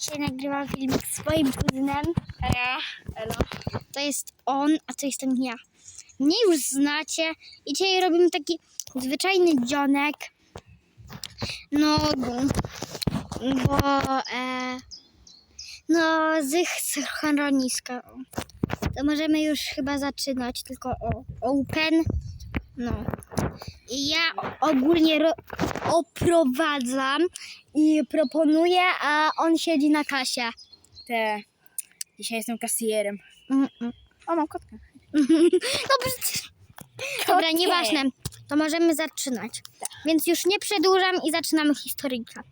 Dzisiaj nagrywam filmik z swoim kuzynem. Elo. To jest on, a to jestem ja. Mnie już znacie i dzisiaj robimy taki zwyczajny dzionek. No, bo e, no z schroniska. To możemy już chyba zaczynać, tylko o open. No. I ja ogólnie ro, oprowadzam i proponuję, a on siedzi na kasie. Te. Dzisiaj jestem kasjerem. Mm, mm. O, mam kotkę. Dobrze. Dobra, Koty. nieważne. To możemy zaczynać. Więc już nie przedłużam i zaczynamy historyjkę.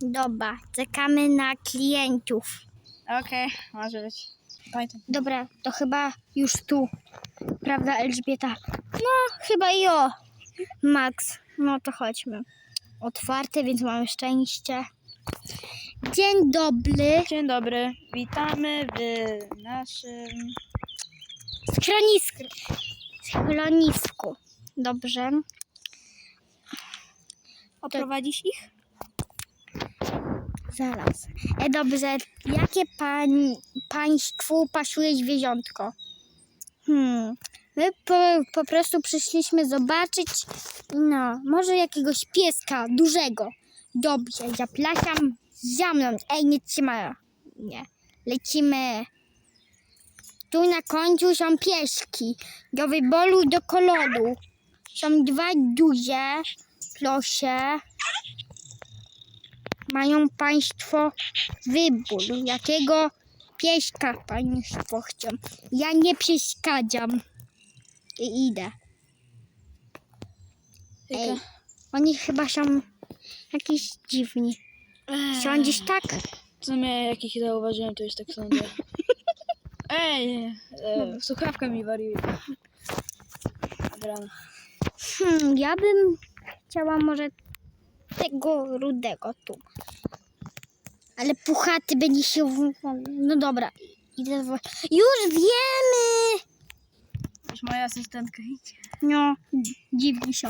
Dobra, czekamy na klientów. Okej, może być. Pamiętam. Dobra, to chyba już tu. Prawda, Elżbieta? No, chyba i o. Max, no to chodźmy. Otwarte, więc mamy szczęście. Dzień dobry. Dzień dobry. Witamy w naszym. Schronisku. Schronisku. Dobrze. Oprowadzisz ich? Zaraz. E, dobrze. Jakie pań, państwu pasuje zwierzątko? Hmm. My po, po prostu przyszliśmy zobaczyć, no, może jakiegoś pieska dużego. Dobrze, zapraszam za mną. Ej, nie trzyma. Nie. Lecimy. Tu na końcu są pieski. Do wyboru, do koloru. Są dwa duże. Proszę. Mają Państwo wybór, jakiego pieska Państwo chcą. Ja nie przeszkadzam. I idę. Ej, oni chyba są jakieś dziwni. Sądzisz tak? W sumie jak ich zauważyłem, to już tak sądzę. Ej, e, słuchawka mi wariuje. Dobra. Hmm, ja bym chciała może tego rudego tu. Ale puchaty będzie się... w- No dobra. Idę w... Już wiemy! Już moja asystentka idzie. No, dziwni są.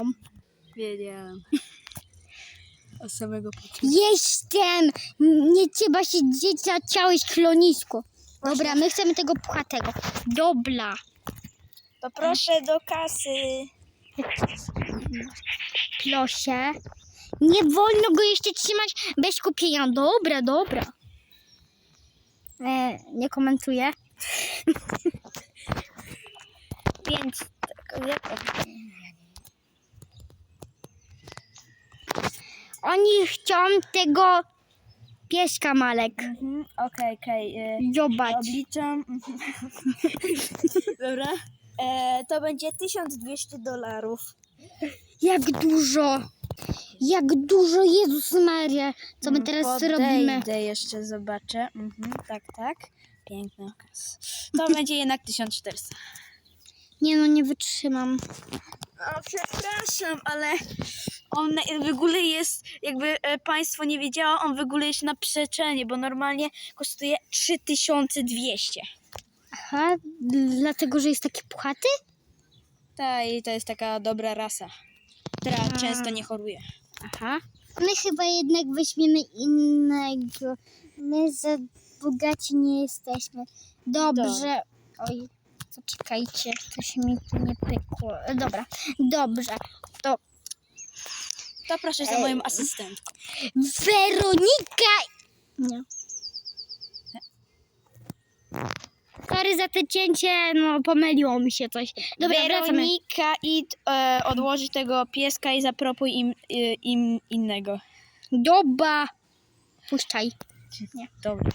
Wiedziałem. Od samego początku. Jestem! Nie trzeba się dzieci na całe schronisku. Dobra, my chcemy tego puchatego. Dobra. To proszę do kasy. Proszę. Nie wolno go jeszcze trzymać bez kupienia. Dobra, dobra. E, nie komentuję. Więc tak, jak- oni chcą tego pieska Malek. Mhm, Okej, okej. e, Zobacz. Obliczam. Dobra. E, to będzie 1200 dolarów. Jak dużo. Jak dużo, Jezus Maria. Co my teraz robimy? Podejdę jeszcze, zobaczę. Mhm, tak, tak. Piękny okaz. To będzie jednak 1400. Nie no, nie wytrzymam. O, przepraszam, ale on w ogóle jest, jakby e, państwo nie wiedziało, on w ogóle jest na przeczenie, bo normalnie kosztuje 3200. Aha, dlatego, że jest taki puchaty? Ta i to jest taka dobra rasa, która A. często nie choruje. Aha. My chyba jednak weźmiemy innego. My za bogaci nie jesteśmy. Dobrze. Oj, to czekajcie, coś mi tu nie pykło. Dobra, dobrze. To To proszę za moją asystentką. Weronika! Nie. Sorry za te cięcie, no pomyliło mi się coś. Dobra, wracamy. Weronika, idź e, odłożyć tego pieska i zapropuj im, e, im innego. Doba. Puszczaj. Nie. Dobra.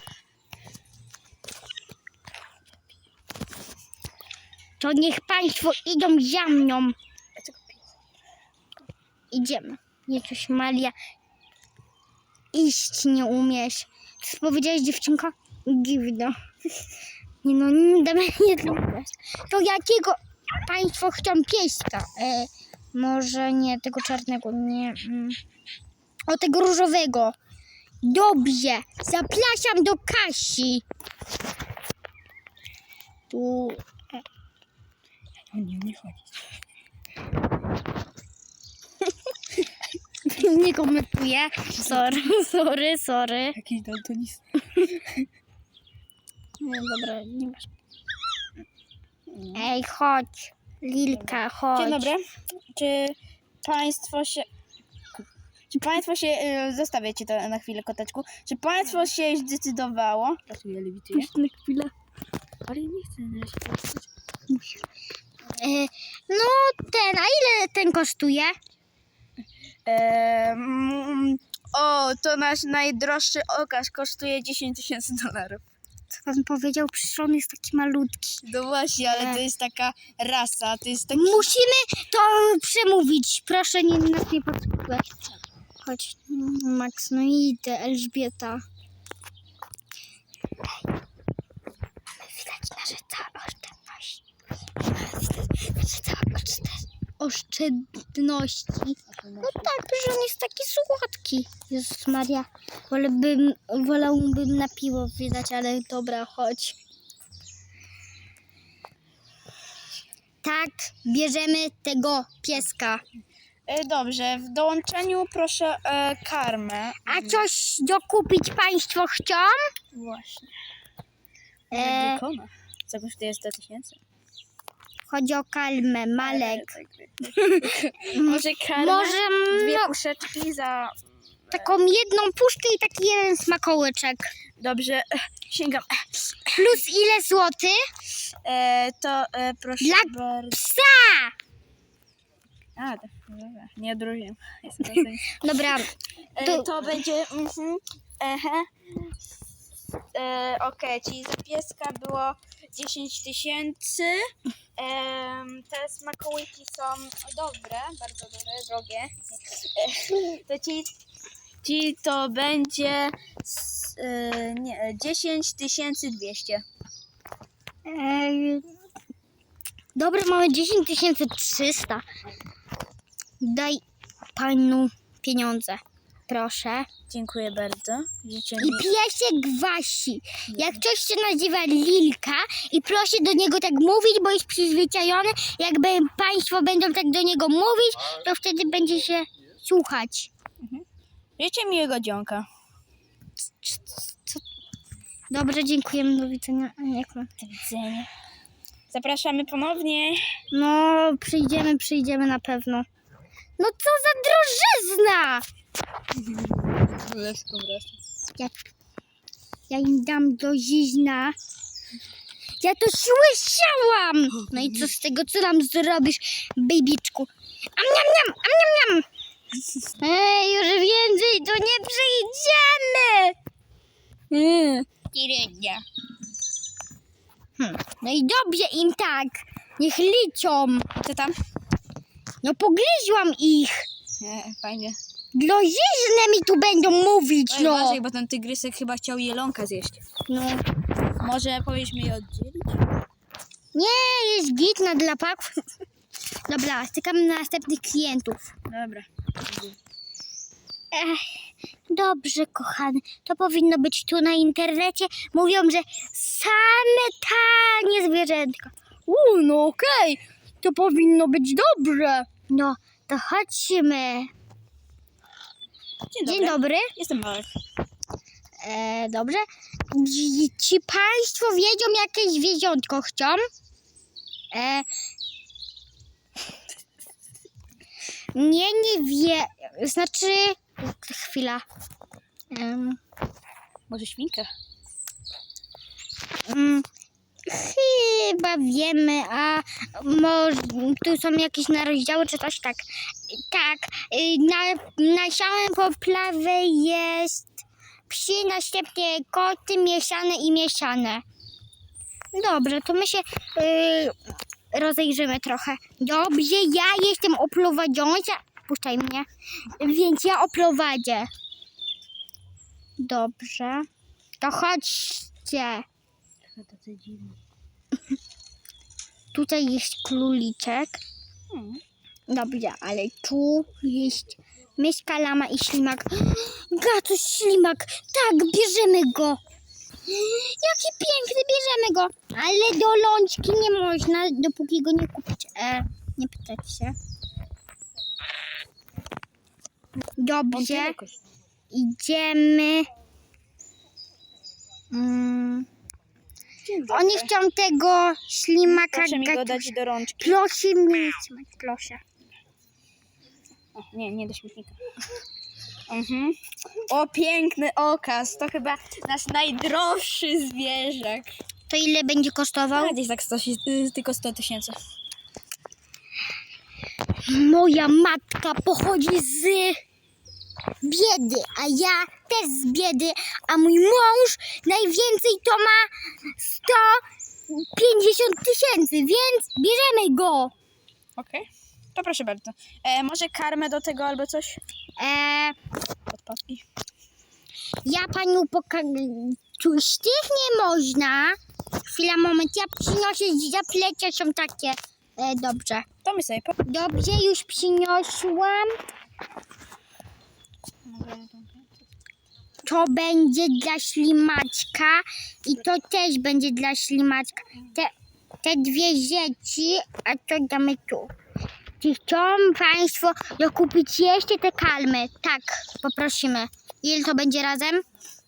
To niech państwo idą za mną. Idziemy. Jezus Maria. Iść nie umiesz. Co powiedziałaś dziewczynka? Dziwno. Nie no, nie damy nie. To jakiego państwo chcą pieska? E, może nie tego czarnego, nie. Mm. O tego różowego. Dobrze. Zapraszam do Kasi. Tu O nie, nie chodzi. nie komentuję. Sorry, sorry, sorry. Jakiś daltonista. Nie, dobra, nie masz. Ej, chodź. Lilka, chodź. Dzień dobry. Czy państwo się... Czy państwo się... y, Zostawię cię to na chwilę, koteczku. Czy państwo się zdecydowało... Prasuję, lewituję. na chwilę. Ale nie chcę na razie. E, no, ten, a ile ten kosztuje? Ehm, o, to nasz najdroższy okaz kosztuje 10 tysięcy dolarów. Pan powiedział, przecież on jest taki malutki. No właśnie, ale to jest taka rasa, to jest taki... Musimy to przemówić. Proszę nie, nas nie podsłuchać. Chodź, Max, no i idę, Elżbieta. Widać nasze całe oszczędności. Nasze całe oszczęd- oszczędności. No tak, że on jest taki słodki. Jezus Maria, wolałbym, wolałbym na piwo wydać, ale dobra, chodź. Tak, bierzemy tego pieska. E, dobrze, w dołączeniu proszę e, karmę. A coś dokupić państwo chcą? Właśnie. E, Gekona. Co kosztuje 100 tysięcy? Chodzi o kalmę, malek. Może karmę? Może Dwie no, puszeczki za... taką jedną puszkę i taki jeden smakołyczek. Dobrze, sięgam. Plus ile złoty? E, to e, proszę Dla bardzo. Psa! A, dobra, nie odróżniam. Jestem rozumiem. Dobra, E, To- to będzie. Mhm, ehe. E, Okej, czyli za pieska było 10 tysięcy. Em, te smakołyki są dobre, bardzo dobre, drogie. E, to ci, ci to będzie s- e, nie, 10 200. Ej, dobra, mamy 10 300. Daj panu pieniądze, proszę. Dziękuję bardzo. Życzę I piesek wasi. Jak ktoś się nazywa Lilka i prosi do niego tak mówić, bo jest przyzwyczajony, jakby państwo będą tak do niego mówić, to wtedy będzie się słuchać. życzę miłego dzionka. Dobrze, dziękujemy, do widzenia. A Jak mam? Do widzenia. Zapraszamy ponownie. No, przyjdziemy, przyjdziemy na pewno. No co za drożyzna! Królewską rasę. Ja, ja im dam drożyzna. Ja to słyszałam! No i co z tego, co nam zrobisz, babiczku? Am, niam, niam, am, niam, niam. Ej, już więcej to nie przyjdziemy! Mm. Hmm. No i dobrze im tak. Niech liczą. Co tam? No pogryzłam ich. Nie, fajnie. Drożyzny mi tu będą mówić, no. uważaj, bo ten tygrysek chyba chciał jelonka zjeść. No. Może powinniśmy je oddzielić? Nie, jest git na dlapaków. Dobra, czekamy na następnych klientów. Dobra. Ech, dobrze, kochany. To powinno być tu na internecie. Mówią, że same tanie zwierzętka. U, no okej. To powinno być dobrze. No, to chodźmy. Dzień dobry. Dzień dobry. Jestem Marek. E, dobrze. Ci państwo wiedzą, jakie zwierzątko chcą? E, nie, nie wie. Znaczy, chwila. Em, Może świnkę? mm, chyba wiemy, a może tu są jakieś narozdziały czy coś tak. Tak, y, na, na samym po prawej jest psy, następnie koty mieszane i mieszane. Dobrze, to my się y, rozejrzymy trochę. Dobrze, ja jestem oprowadząca. Puszczaj mnie. Więc ja oprowadzę. Dobrze. To chodźcie. Tutaj jest króliczek. Hmm. Dobrze, ale tu jest myszka, lama i ślimak. Gatuś ślimak. Tak, bierzemy go. Jaki piękny, bierzemy go. Ale do lączki nie można, dopóki go nie kupić. E, nie pytać się. Dobrze, idziemy. Mm. Oni chcą tego ślimaka. Proszę mi go dać do rączki. Proszę mnie proszę. Nie, nie do śmietnika. Mhm. O, piękny okaz. To chyba nasz najdroższy zwierzak. To ile będzie kosztował? A, gdzieś tak 100, y, tylko 100 tysięcy. Moja matka pochodzi z biedy, a ja też z biedy, a mój mąż najwięcej to ma 150 tysięcy, więc bierzemy go. Okej. To proszę bardzo. E, może karmę do tego albo coś? E, Podpaski. ja paniu pokażę. Cóż, tych nie można. Chwila, moment, ja przyniosę zaplecie, są takie. E, dobrze. To my sobie po... Dobrze, już przyniosłam. To będzie dla ślimaczka i to też będzie dla ślimaczka. Te, te dwie rzeczy, a to damy tu. Czy chcą Państwo dokupić jeszcze te kalmy? Tak, poprosimy. Ile to będzie razem?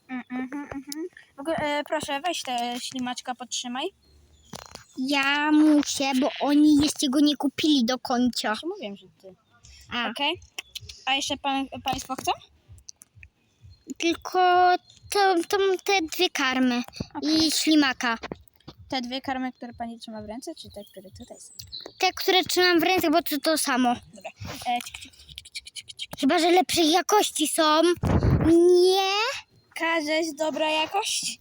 Mm, mhm, mhm. W ogóle, e, proszę, weź te ślimaczka, podtrzymaj. Ja muszę, bo oni jeszcze go nie kupili do końca. Już mówiłem, że ty. A, Okej. A jeszcze pan, państwo chcą? tylko to, to te dwie karmy i ślimaka. Te dwie karmy, które pani trzyma w ręce, czy te, które tutaj są? Te, które trzymam w ręce, bo to to samo. Dobra. E, cik, cik. Chyba, że lepszej jakości są. Nie. Każda jest dobra jakość?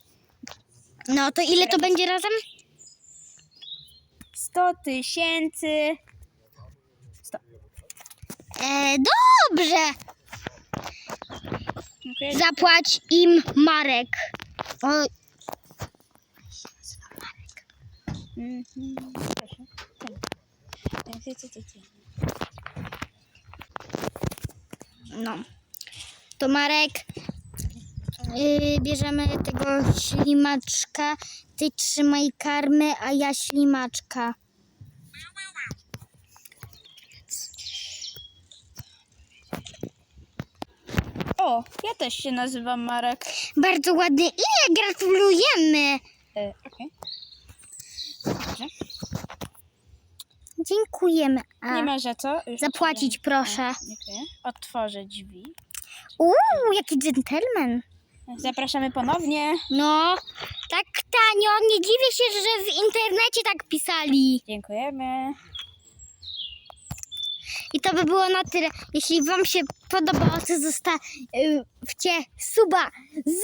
No to ile to będzie razem? 100 tysięcy. E, dobrze. Dziękuję. Zapłać im Marek. O, Mhm. Proszę. Ten. Ty, ty, ty, ty. no. To Marek. Yy, bierzemy tego ślimaczka. Ty trzymaj karmy, a ja ślimaczka. O, ja też się nazywam Marek. Bardzo ładne imię, gratulujemy. E, Okej. Dziękujemy. A, Nie ma za co. Już zapłacić proszę. Dziękuję. Otworzę drzwi. Uuu, jaki dżentelmen. Zapraszamy ponownie. No, tak tanio. Nie dziwię się, że w internecie tak pisali. Dziękujemy. I to by było na tyle. Jeśli Wam się podobało, to zostawcie suba z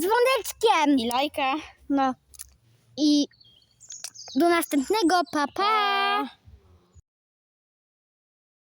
dzwoneczkiem. I lajka. No i do następnego. Pa, pa. Pa.